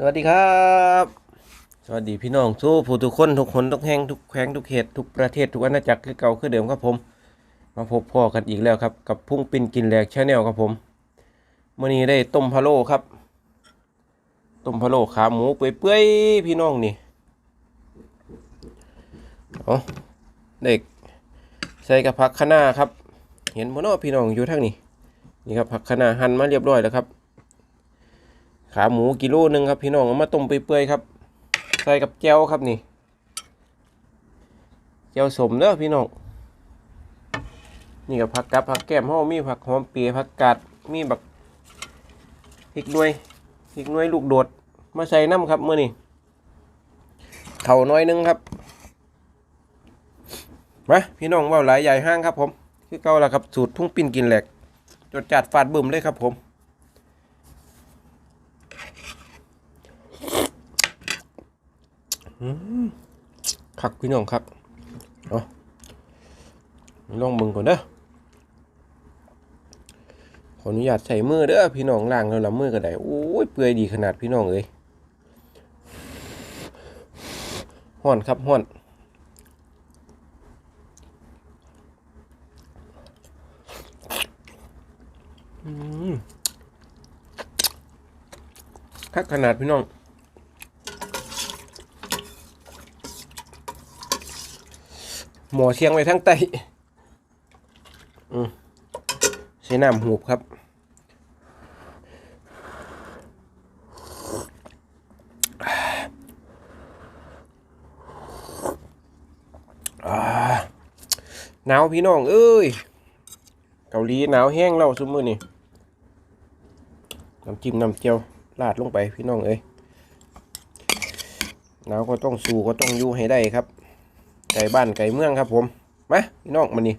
สวัสดีครับ สวัสดีพี่น้องสู้ผู้ทุกคนทุกคนทุกแห่งทุกแขวงทุกเขตทุกประเทศทุกอาณาจักรคือเก่าคือเดิมครับผม มาพบพ่อกันอีกแล้วครับ กับพุ่งปินกินแหลกชาแนลครับผมมื่อนี้ได้ต้มพะโล้ครับต้มพะโล้ขาหมูเปื่อยๆพี่น้องนี่เอาเด็กใส่กับผักคะน้าครับ เห็นบ่นอพี่น้องอยู่ทางนี้นี่ครับผักคะน้าหั่นมาเรียบร้อยแล้วครับ ขาหมูกิโลหนึ่งครับพี่น้องเอามาต้มเปื่อยๆครับ ใส่กับแจ่วครับนี่แจ่วสมเด้อพี่น้องนี่กับผักกับผักแก้มห่อมีผักหอมเปียผักกาดมีบักพริกหน่วยพริกหน่วยลูกโดดมาใส่น้ำครับเมื่อนี้เข่าน้อยหนึงครับมาพี่น้องว่าหลายใหญ่ห้างครับผม คือเก่าละครับสูตรพุ่งปิ้นกินแหลกจดจัดฟาดบึมเลยครับผม คักพี่น้องครับเอาลองมึงก่อนเด้อขออนุญาตใส่มือเด้อพี่น้องล่างแล้วละมือก็ได้โอ้ยเปื่อยดีขนาดพี่น้องเอ้ยห้อนครับห้อนอืม คักขนาดพี่น้องหมอเชียงไว้ทั้งไตใช้น้ำหูบครับ หนาวพี่น้อง เอ้ย เกาหลีหนาวแห้งแล้วซุมือนี่ น้ำจิ้มน้ำเจียว ลาดลงไปพี่น้องเอ้ยหนาวก็ต้องสู้ก็ต้องอยู่ให้ได้ครับไก่บ้านไก่เมืองครับผมมาพี่น้องมานี่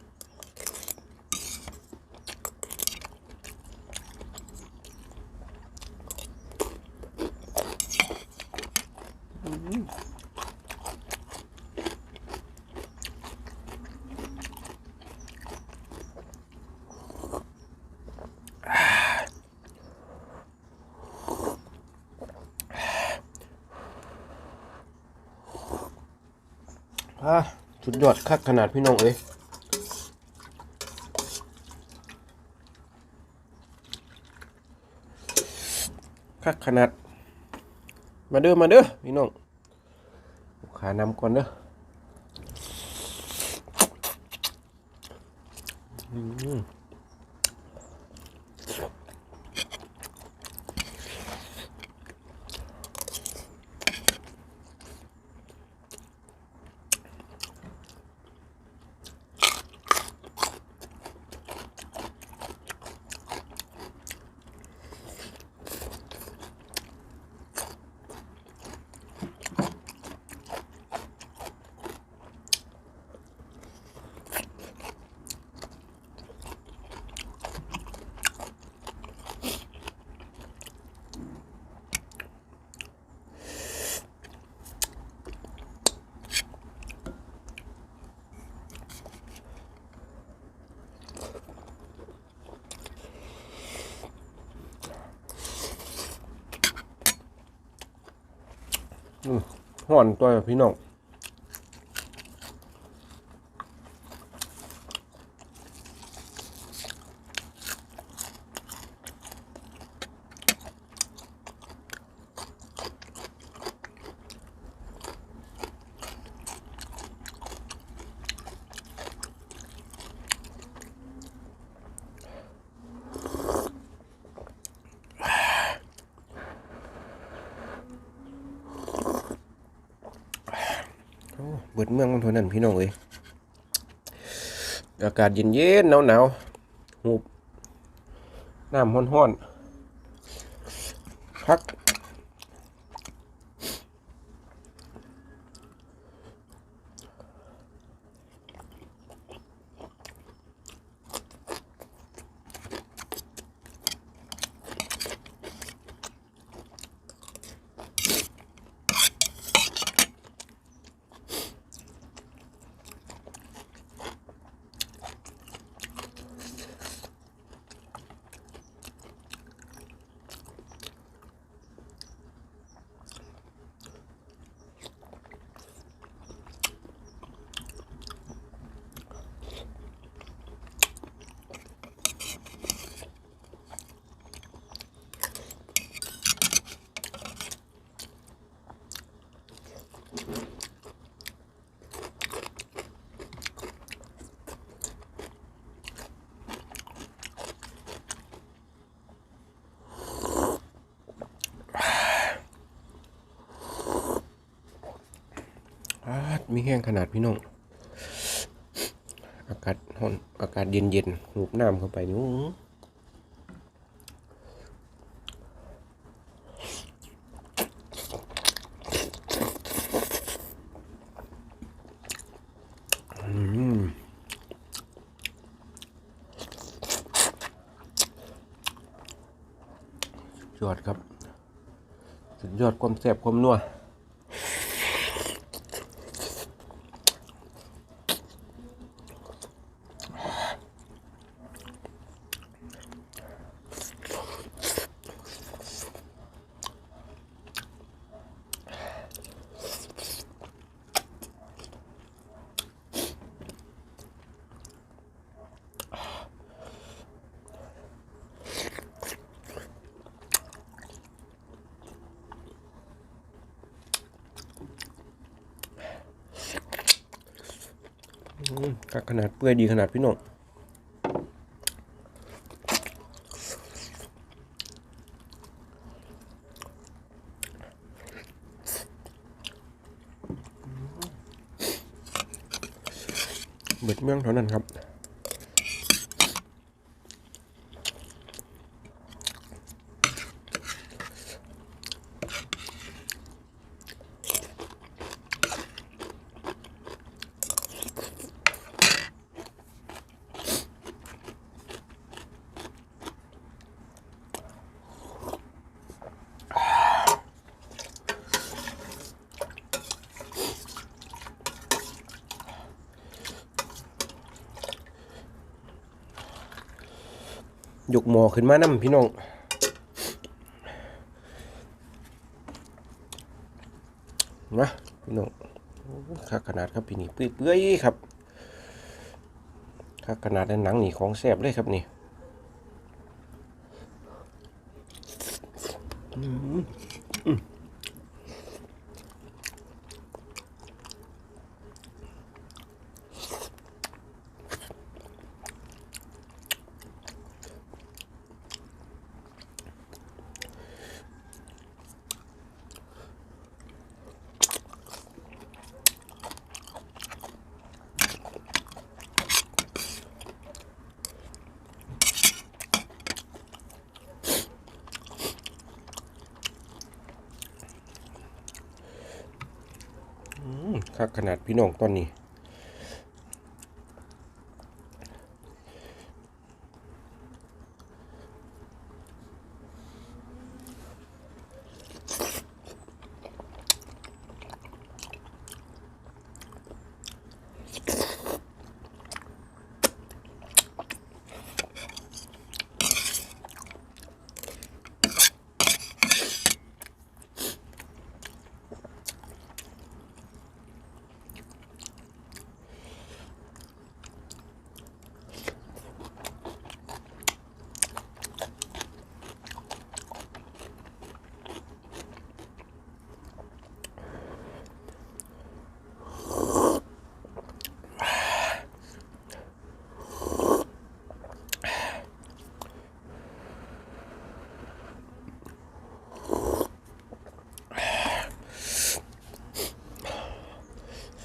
อ่าสุดยอดคักขนาดพี่น้องเอ้ยคักขนาด มาเด้อมาเด้อพี่น้องขานำก่อนเด้ออืม ห่อนตัวพี่น้อง เบิดเมืองมันเท่านั้นพี่น้องเอ้ยอากาศเย็นเย็นหนาวหนาวหูบน้ำห้อนห้อนพัก อ มีแห้งขนาดพี่น้อง อากาศร้อนอากาศเย็นเย็นหูบน้ำเข้าไปนี่ยอดครับ สุดยอดความแซ่บความนัว ขนาดเปื่อยดีขนาดพี่น้องเบิดเมืองเท่านั้นครับ ยกหมอขึ้นมานำพี่น้องนะพี่น้องโอ้คักขนาดครับพี่นี่เปื่อยๆครับค่าขนาดในหนังนี่ของแซ่บเลยครับนี่อืม คักขนาดพี่น้องตอนนี้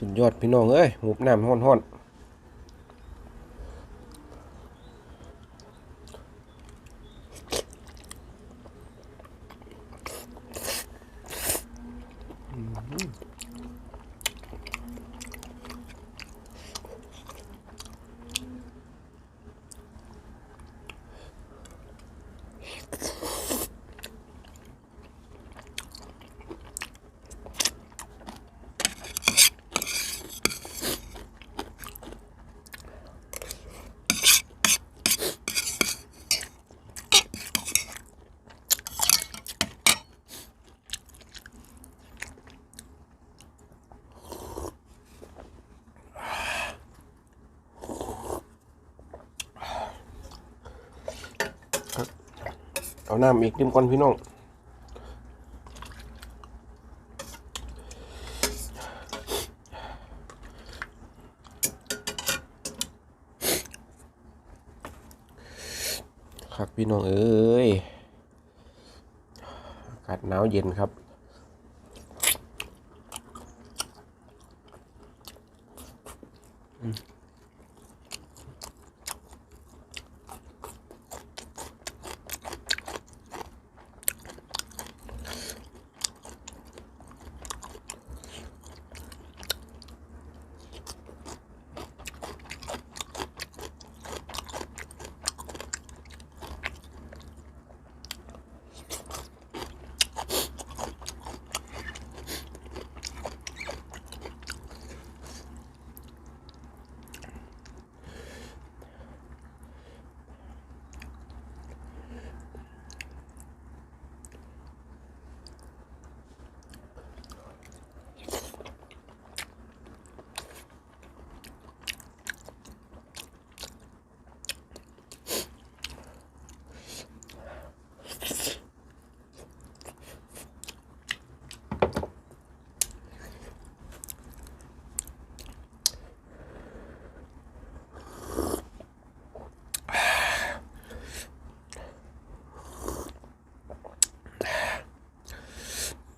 สุดยอดพี่น้องเอ้ยหูบน้ำห้อนๆ เอาน้ำอีกดื่มก่อนพี่น้องครับพี่น้องเอ้ยอากาศหนาวเย็นครับ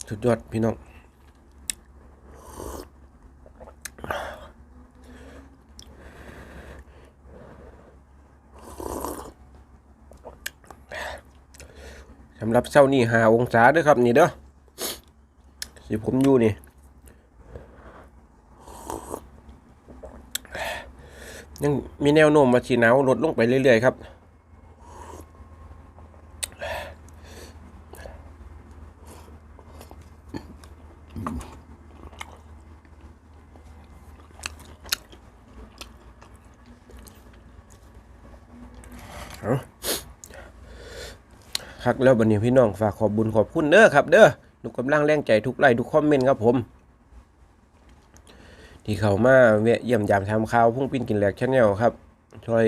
สุดยอดพี่น้อง สำหรับเช้านี้หาองศาด้อครับนี่เด้อสิผมอยู่นี่ยังมีแนวโน้มว่าสีหนาวลดลงไปเรื่อยๆครับ ครับแล้วบันนี้พี่น้องฝากขอบบุญขอบคุณเด้อครับเด้อทุกกำลังแรงใจทุกไลค์ทุกคอมเมนต์ครับผม ที่เข้ามาแวะเยี่ยมยามทำข่าวพุ่งปิ้นกินแหลกชาแนลครับช่วย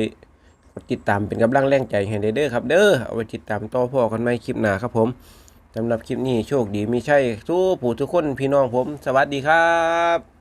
กดติดตามเป็นกำลังแรงใจให้เด้อครับเด้อเอาไว้ติดตามต่อพ่อกันใหม่คลิปหน้าครับผมสำหรับคลิปนี้โชคดีมีใช่สู้ผู้ทุกคนพี่น้องผม สวัสดีครับ